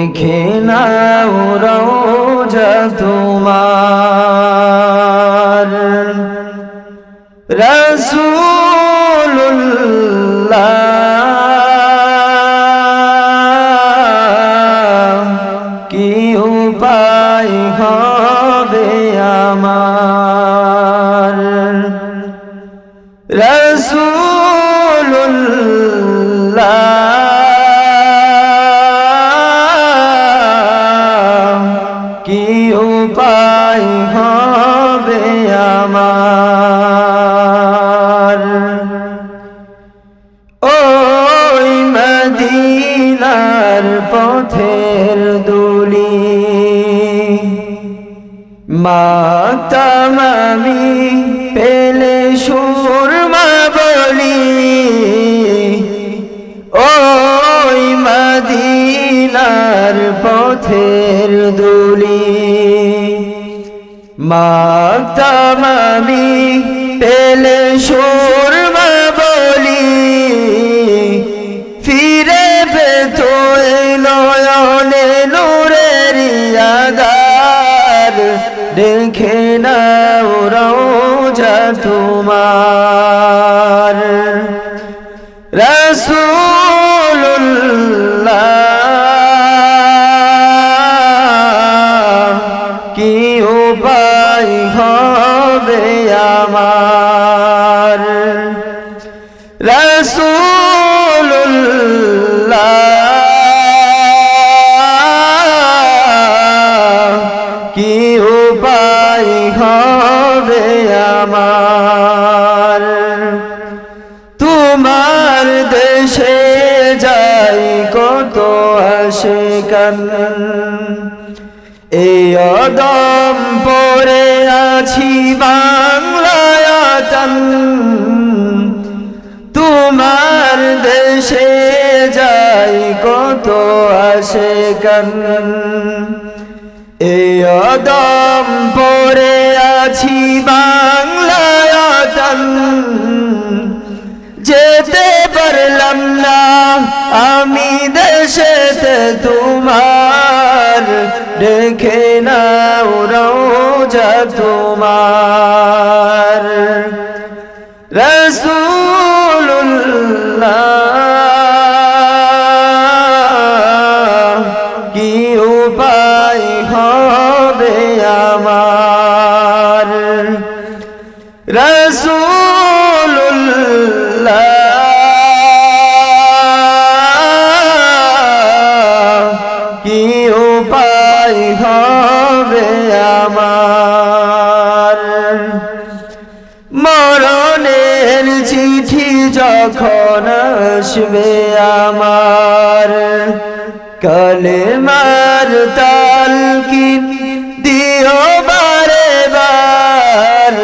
দেখে নাও রোজা তোমার। মাতাম আমি পেলে সুরমা বলি। ওই মদিনার পথের দুলি। মাতামামি পেলে সুরমা দেখে না রোজা তোমার। রসুল্লাহ কি উপায় হবে আমার আসে কান এই অদম পরে আছি বাংলায়াতন তোমার দেশে যাই কত আসে কান দেখে না রোজা তোমার। যখন আসবে আমার কলেমার তাল কি দিও বারে বার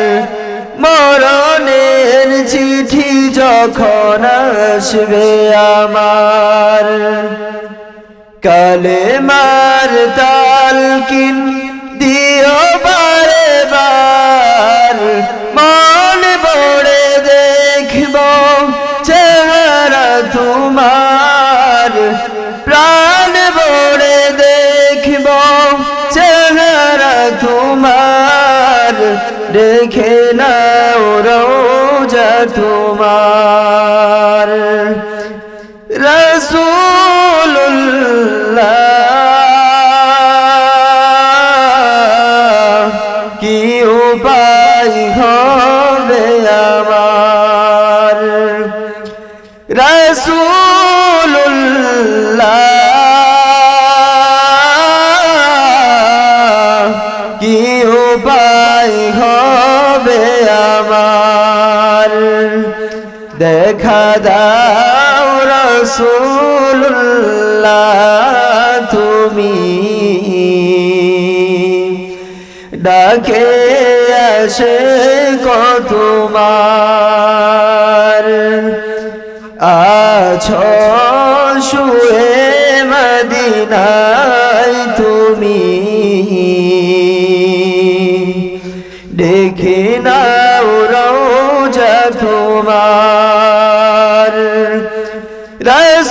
মরণের চিঠি যখন আসবে আমার কলেমার তাল কিন দিও দেখে নাও রোজা তোমার। দেখা দাও রসুল্লাহ তুমি। ডাকে আসে কতমার আছো শুয়ে মদিনায় তুমি।